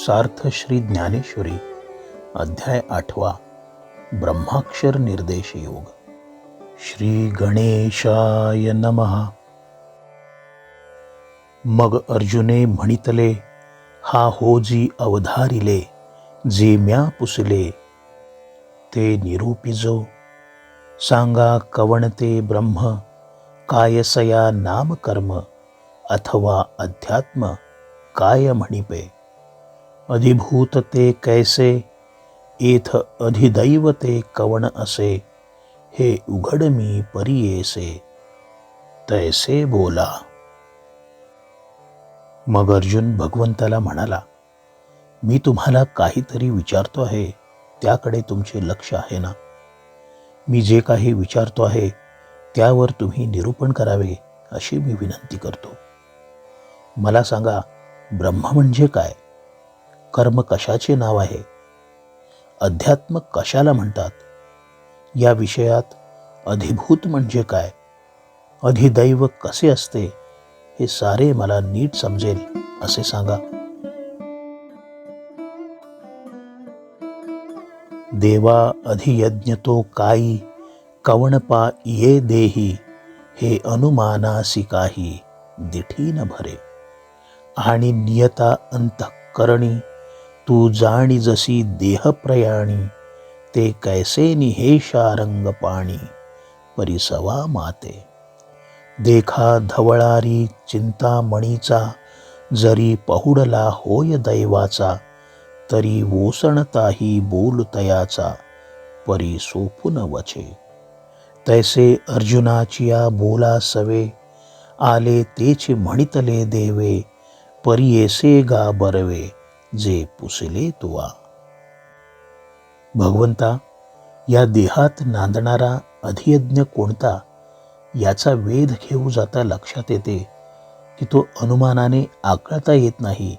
सार्थ श्री ज्ञानेश्वरी अध्याय आठवा ब्रह्माक्षर निर्देश योग. श्री गणेशाय नमः. मग अर्जुने म्हणितले हा हो जी अवधारिले जे म्या पुसले. ते निरूपिजो सांगा कवणते ब्रह्म कायसया नामकर्म अथवा अध्यात्म काय म्हणिपे? अधिभूत ते कैसे? एथ अधिदैव ते कवण असे? हे उघड मी परियेसे तैसे बोला. मग अर्जुन भगवंताला म्हणाला मी तुम्हाला काहीतरी विचारतो आहे त्याकडे तुमचे लक्ष आहे ना? मी जे काही विचारतो आहे त्यावर तुम्ही निरूपण करावे अशी मी विनंती करतो. मला सांगा ब्रह्म म्हणजे काय? कर्म कशाचे नाव आहे? अध्यात्म कशाला म्हणतात? या विषयात अधिभूत म्हणजे काय? अधिदैव कसे असते? हे सारे मला नीट समजेल असे सांगा. देवा अधियज्ञ तो काही कवणपा ये देही हे अनुमानासी काही दिठी न भरे. आणि नियता अंतःकरणी तू जाणी जसी देहप्रयाणी ते कैसे निहेशा रंग पाणी परिसवा माते. देखा धवळारी चिंतामणीचा जरी पहुडला होय दैवाचा तरी वोसणताही बोलतयाचा परी सोपून वचे. तैसे अर्जुनाचिया बोला सवे आले तेच म्हणितले देवे परियेसे गा बरवे. जे पुसले तुवा. भगवंता या देहात नांदणारा अधियज्ञ कोणता? याचा वेध घेऊ जाता लक्षात येते की तो अनुमानाने आकळता येत नाही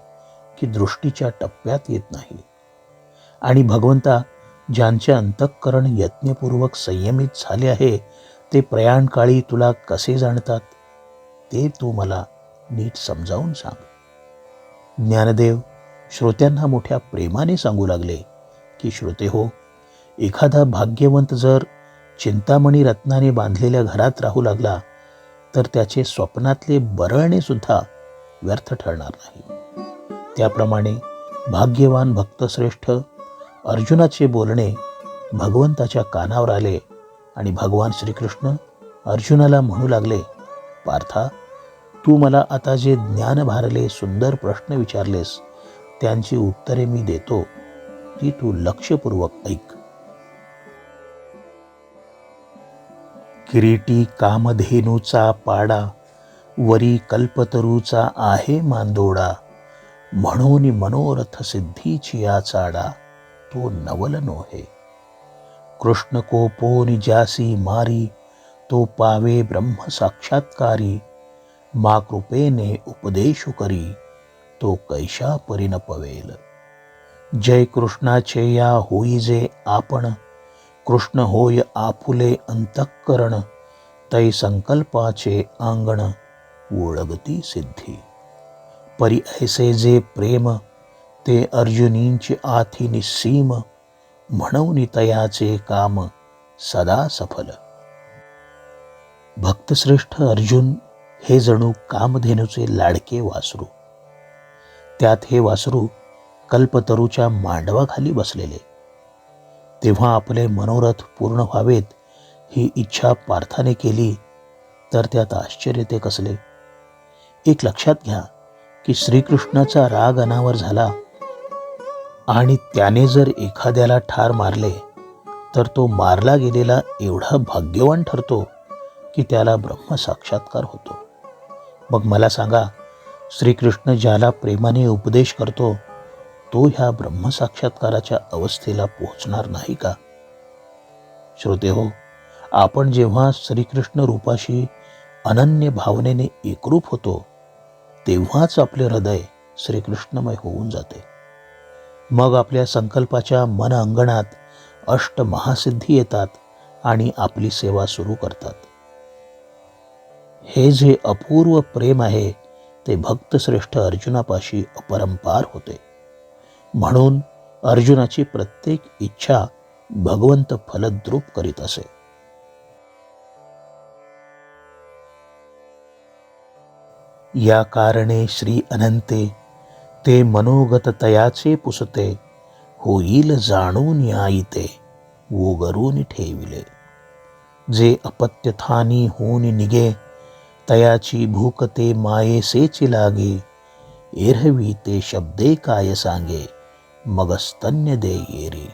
की दृष्टीच्या टप्प्यात येत नाही. आणि भगवंता ज्यांचे अंतःकरण यत्नपूर्वक संयमित झाले आहे ते प्रयाणकाळी तुला कसे जाणतात? ते तू मला नीट समजावून सांग. ज्ञानदेव श्रोत्यांना मोठ्या प्रेमाने सांगू लागले की श्रोते हो एखादा भाग्यवंत जर चिंतामणी रत्नाने बांधलेल्या घरात राहू लागला तर त्याचे स्वप्नातले बरळणे सुद्धा व्यर्थ ठरणार नाही. त्याप्रमाणे भाग्यवान भक्तश्रेष्ठ अर्जुनाचे बोलणे भगवंताच्या कानावर आले आणि भगवान श्रीकृष्ण अर्जुनाला म्हणू लागले पार्था तू मला आता जे ज्ञान भारले सुंदर प्रश्न विचारलेस त्यांची उत्तरे मी देतो ती तू लक्षपूर्वक ऐक. किरीटी कामधेनूचा पाडा वरी कल्पतरूचा आहे मांदोडा म्हणून मनोरथ सिद्धीची आचाडा तो नवल नोहे. कृष्ण कोपोनी जासी मारी तो पावे ब्रह्म साक्षात्कारी मा कृपेने उपदेशु करी. तो कैशा परीन पवेल. जय कृष्णाचे या होई जे आपण कृष्ण होय आपुले अंतःकरण तै संकल्पाचे आंगण ओळगती सिद्धी. परी ऐसे जे प्रेम ते अर्जुनींचे आथी निस्सीम म्हणून तयाचे काम सदा सफल. भक्तश्रेष्ठ अर्जुन हे जणू कामधेनूचे लाडके वासरू. त्यात हे वासरू कल्पतरूच्या मांडवाखाली बसलेले. तेव्हा आपले मनोरथ पूर्ण व्हावेत ही इच्छा पार्थाने केली तर त्यात आश्चर्य ते कसले. एक लक्षात घ्या की श्रीकृष्णाचा राग अनावर झाला आणि त्याने जर एखाद्याला ठार मारले तर तो मारला गेलेला एवढा भाग्यवान ठरतो की त्याला ब्रह्म साक्षात्कार होतो. मग मला सांगा श्रीकृष्ण ज्याला प्रेमाने उपदेश करतो तो ह्या ब्रह्मसाक्षात्काराच्या अवस्थेला पोहोचणार नाही का? श्रोते हो आपण जेव्हा श्रीकृष्ण रूपाशी अनन्य भावनेने एकरूप होतो तेव्हाच आपले हृदय श्रीकृष्णमय होऊन जाते. मग आपल्या संकल्पाच्या मन अंगणात अष्ट महासिद्धी येतात आणि आपली सेवा सुरू करतात. हे जे अपूर्व प्रेम आहे ते भक्तश्रेष्ठ अर्जुनापाशी अपरंपार होते. म्हणून अर्जुनाची प्रत्येक इच्छा भगवंत फलद्रूप करीत असे. या कारणे श्री अनंते ते मनोगत तयाचे पुसते होईल जाणून याईते वोगरून ठेविले. जे अपत्यथानी होऊन निगे तयाची भूक ते मायेसेची लागे एरवी ते शब्दे काय सांगे मग स्तन्य दे येरी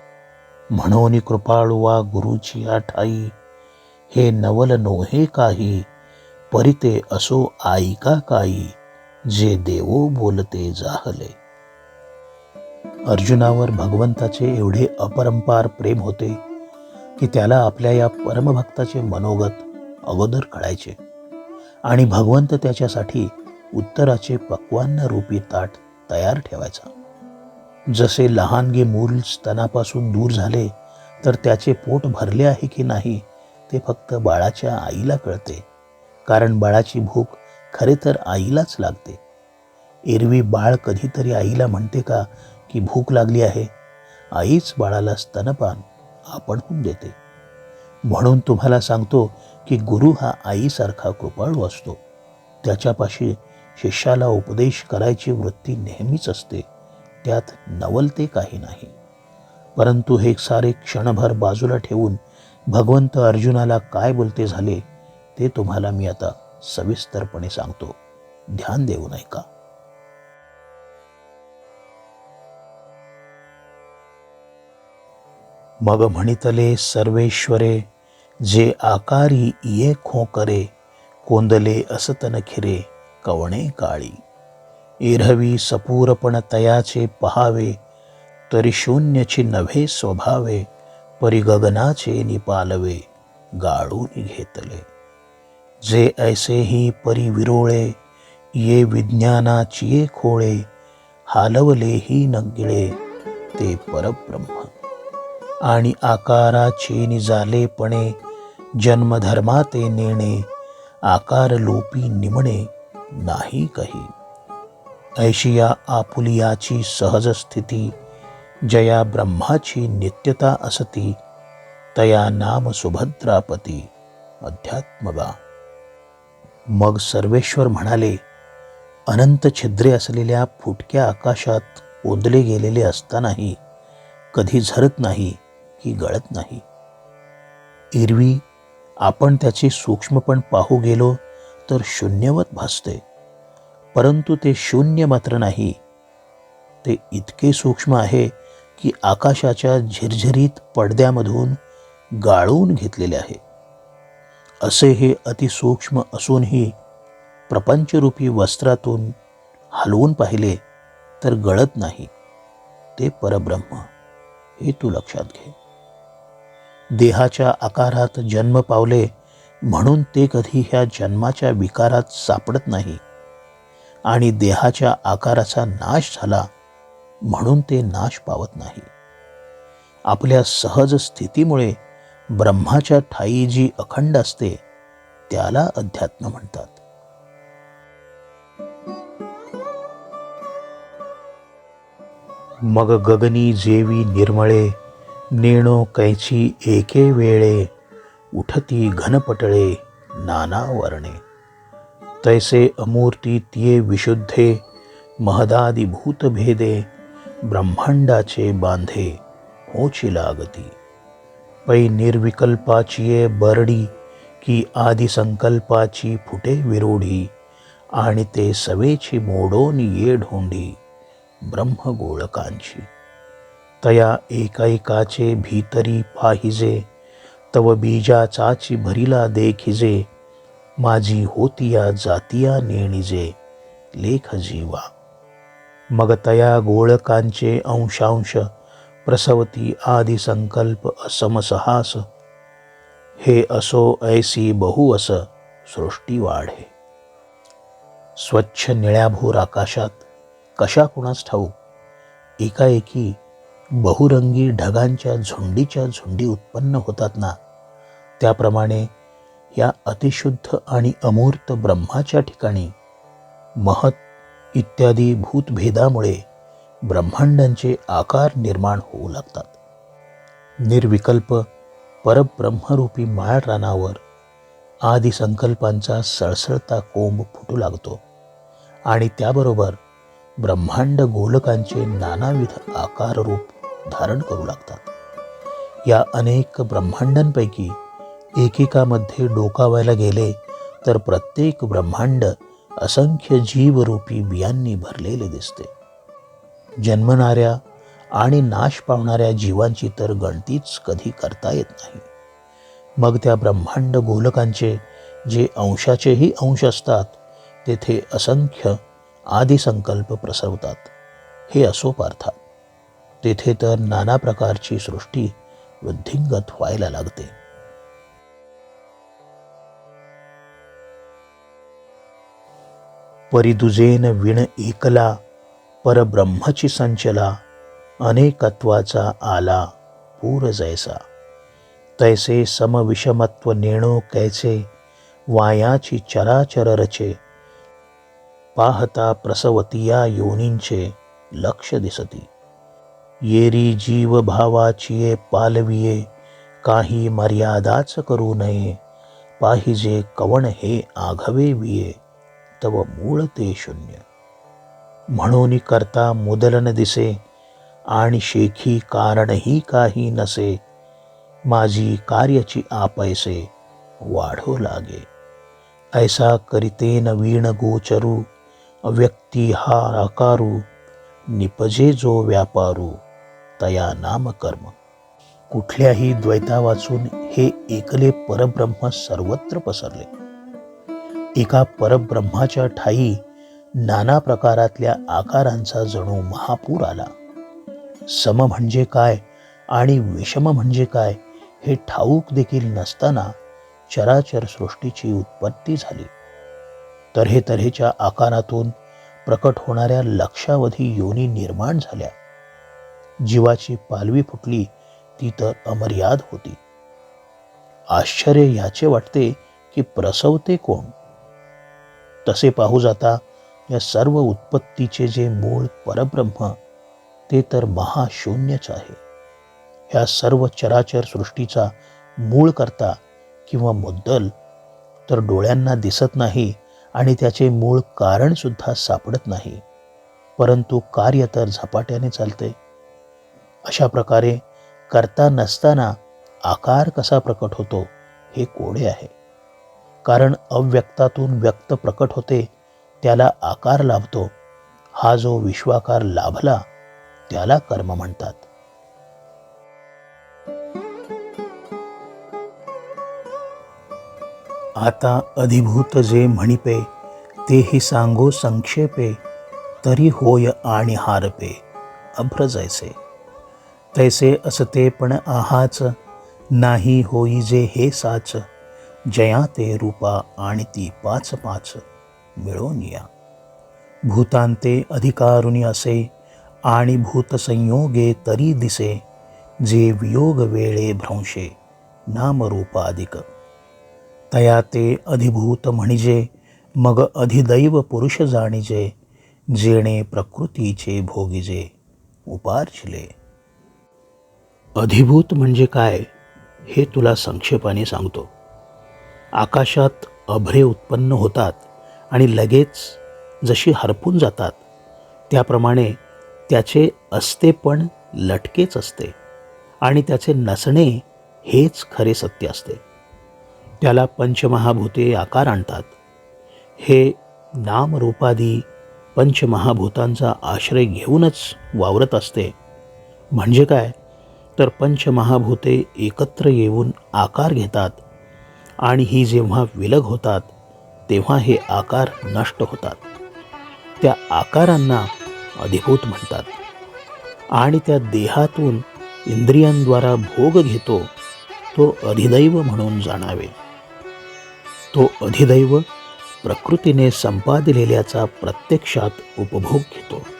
म्हणून कृपाळू वा गुरुची आठाई हे नवल नोहे काही परिते असो आईका काही जे देवो बोलते जाहले अर्जुनावर भगवंताचे एवढे अपरंपार प्रेम होते की त्याला आपल्या या परमभक्ताचे मनोगत अगोदर कळायचे आणि भगवंत त्याच्यासाठी उत्तराचे पक्वान्न रूपी ताट तयार ठेवायचा. जसे लहानगे मूल स्तनापासून दूर झाले तर त्याचे पोट भरले आहे की नाही ते फक्त बाळाच्या आईला कळते. कारण बाळाची भूक खरे तर आईलाच लागते. एरवी बाळ कधीतरी आईला म्हणते का की भूक लागली आहे? आईच बाळाला स्तनपान आपणहून देते. म्हणून तुम्हाला सांगतो की गुरु हा आईसारखा कृपाळू असतो. त्याच्यापाशी शिष्याला उपदेश करायची वृत्ती नेहमीच असते. त्यात नवलते काही नाही. परंतु हे सारे क्षणभर बाजूला ठेवून भगवंत अर्जुनाला काय बोलते झाले ते तुम्हाला मी आता सविस्तरपणे सांगतो. ध्यान देऊ नये का मग म्हणितले सर्वेश्वरे जे आकारी ये खोकरे कोंदले असतन खिरे कवणे काळी. इरहवी सपूरपण तयाचे पहावे तरी शून्यची नव्हे स्वभावे परिगगनाचे निपालवे गाळून घेतले. जे ऐसेही परिविरोळे ये विज्ञानाची खोळे हालवलेही नगिळे ते परब्रह्म. आणि आकाराचे निजालेपणे जन्मधर्माते नेणे आकार लोपी निमणे नाही काही. ऐशिया आपुलियाची सहज स्थिती जया ब्रह्माची नित्यता असती तया नाम सुभद्रापती अध्यात्मगा. मग सर्वेश्वर म्हणाले अनंत छिद्रे असलेल्या फुटक्या आकाशात ओंदले गेलेले असतानाही कधी झरत नाही की गळत नाही. एरवी आपण त्याचे सूक्ष्मपण पाहू गेलो तर शून्यवत भासते. परंतु ते शून्य मात्र नाही. ते इतके सूक्ष्म आहे की आकाशाच्या झिरझिरीत पडद्यामधून गाळून घेतलेले आहे. असे हे अतिसूक्ष्म असूनही प्रपंचरूपी वस्त्रातून हलवून पाहिले तर गळत नाही. ते परब्रह्म हे तू लक्षात घे. देहाच्या आकारात जन्म पावले म्हणून ते कधी ह्या जन्माच्या विकारात सापडत नाही. आणि देहाच्या आकाराचा नाश झाला म्हणून ते नाश पावत नाही. आपल्या सहज स्थितीमुळे ब्रह्माच्या ठाई जी अखंड असते त्याला अध्यात्म म्हणतात. मग गगनी जेवी निर्मळे नेणो कैची एके वेळे उठती घनपटळे नाना वर्णे तैसे अमूर्ती तिये विशुद्धे महदादिभूत भेदे ब्रह्मांडाचे बांधे होची लागती. पै निर्विकल्पाची बरडी की आदिसंकल्पाची फुटे विरोढी आणि ते सवेची मोडोन ये ढोंडी ब्रह्मगोळकांची. तया एकाएकाचे भीतरी पाहिजे. तव बीजाचाची भरिला देखिजे. माझी होतिया जातिया नेणिजे. लेख जीवा. मग तया गोळकांचे अंशांश प्रसवती आदी संकल्प असमसहास हे असो ऐसी बहु अस सृष्टी वाढे. स्वच्छ निळ्याभोर आकाशात कशा कुणास ठाऊक? एकाएकी बहुरंगी ढगांच्या झुंडीच्या झुंडी उत्पन्न होतात ना? त्याप्रमाणे या अतिशुद्ध आणि अमूर्त ब्रह्माच्या ठिकाणी महत इत्यादी भूतभेदामुळे ब्रह्मांडांचे आकार निर्माण होऊ लागतात. निर्विकल्प परब्रह्मरूपी माळ रानावर आदी संकल्पांचा सळसळता कोंब फुटू लागतो आणि त्याबरोबर ब्रह्मांड गोलकांचे नानाविध आकाररूप धारण करू लागतात. या अनेक ब्रह्मांडांपैकी एकेकामध्ये डोकावायला गेले तर प्रत्येक ब्रह्मांड असंख्य जीवरूपी बियांनी भरलेले दिसते. जन्मणाऱ्या आणि नाश पावणाऱ्या जीवांची तर गणतीच कधी करता येत नाही. मग त्या ब्रह्मांड गोलकांचे जे अंशाचेही अंश असतात तेथे असंख्य आदिसंकल्प प्रसवतात हे असो पार्थात. तेथे तर नाना प्रकारची सृष्टी वृद्धिंगत व्हायला लागते. परिदुजेन विण एकला परब्रह्मची संचला अनेकत्वाचा आला पूर जैसा. तैसे समविषमत्व नेणो कैसे वायाची चराचर रचे पाहता प्रसवतिया योनींचे लक्ष दिसती. येरी जीव भावाचिये पालविये काही मर्यादाच करू नये. पाहिजे कवण हे आघवे विये तव मूळ ते शून्य. म्हणून करता मुदलन दिसे आणि शेखी कारणही काही नसे. माझी कार्याची आपैसे वाढो लागे. ऐसा करिते नवीन गोचरू व्यक्ती हा आकारू निपजे जो व्यापारू. तया नाम कर्म कुठल्याही द्वैता वाचून हे एकले परब्रह्म सर्वत्र पसरले. एका परब्रह्माच्या ठाई नाना प्रकारातल्या आकारांचा जणू महापूर आला. सम म्हणजे काय आणि विषम म्हणजे काय हे ठाऊक देखील नसताना चराचर सृष्टीची उत्पत्ती झाली. तऱ्हे तऱ्हेच्या आकारातून प्रकट होणाऱ्या लक्षावधी योनी निर्माण झाल्या. जीवाची पालवी फुटली ती तर अमर्याद होती. आश्चर्य याचे वाटते की प्रसवते कोण? तसे पाहू जाता या सर्व उत्पत्तीचे जे मूळ परब्रह्म ते तर महाशून्यच आहे. ह्या सर्व चराचर सृष्टीचा मूळ करता किंवा मुद्दल तर डोळ्यांना दिसत नाही आणि त्याचे मूळ कारणसुद्धा सापडत नाही. परंतु कार्य तर झपाट्याने चालते. अशा प्रकारे करता नसताना आकार कसा प्रकट होतो हे कोडे आहे. कारण अव्यक्तातून व्यक्त प्रकट होते त्याला आकार लाभतो. हा जो विश्वाकार लाभला त्याला कर्म म्हणतात. आता अधिभूत जे म्हणिपे तेही सांगो संक्षेपे तरी होय आणि हारपे अभ्र जैसे तैसे असते पण आहाच. नाही होई जे हे साच. जया ते रूपा आणि ती पाच पाच. मिळून या भूतांते अधिकारुणी असे आणि भूतसंयोगे तरी दिसे. जे वियोग वेळे भ्रंशे नामरूपाधिक. तया ते अधिभूत म्हणजे मग अधिदैव पुरुष जाणिजे जेणे प्रकृतीचे भोगिजे उपार्जिले. अधिभूत म्हणजे काय हे तुला संक्षेपाने सांगतो. आकाशात अभ्रे उत्पन्न होतात आणि लगेच जशी हरपून जातात त्याप्रमाणे त्याचे असते पण लटकेच असते आणि त्याचे नसणे हेच खरे सत्य असते. त्याला पंचमहाभूते आकार आणतात. हे नामरूपादी पंचमहाभूतांचा आश्रय घेऊनच वावरत असते. म्हणजे काय? तर पंचमहाभूते एकत्र येऊन आकार घेतात आणि ही जेव्हा विलग होतात तेव्हा हे आकार नष्ट होतात. त्या आकारांना अधिभूत म्हणतात. आणि त्या देहातून इंद्रियांद्वारा भोग घेतो तो अधिदैव म्हणून जाणावे. तो अधिदैव प्रकृतीने संपादिलेल्याचा प्रत्यक्षात उपभोग घेतो.